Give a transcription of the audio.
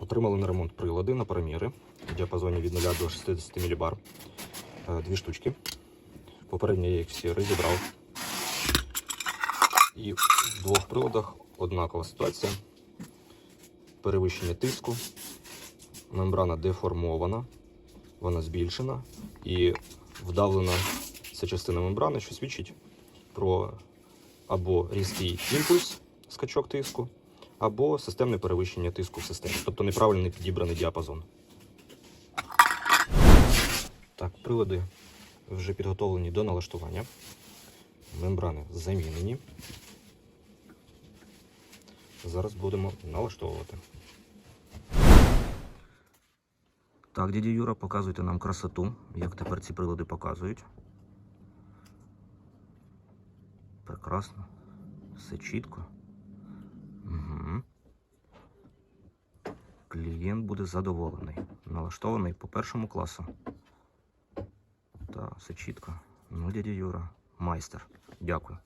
Отримали на ремонт прилади на параміри в діапазоні від 0 до 60 мбар. Е, Дві штучки. Попередньо я їх всі розібрав. І в двох приладах однакова ситуація. Перевищення тиску. Мембрана деформована, вона збільшена і вдавлена ця частина мембрани, що свідчить про або різкий імпульс, скачок тиску, або системне перевищення тиску в системі, тобто неправильний підібраний діапазон. Так, прилади вже підготовлені до налаштування. Мембрани замінені. Зараз будемо налаштовувати. Так, дядя Юра, показуйте нам красоту, як тепер ці прилади показують. Прекрасно. Все чітко. Клієнт буде задоволений. Налаштований по першому класу. Та, все чітко. Ну, дядя Юра, майстер. Дякую.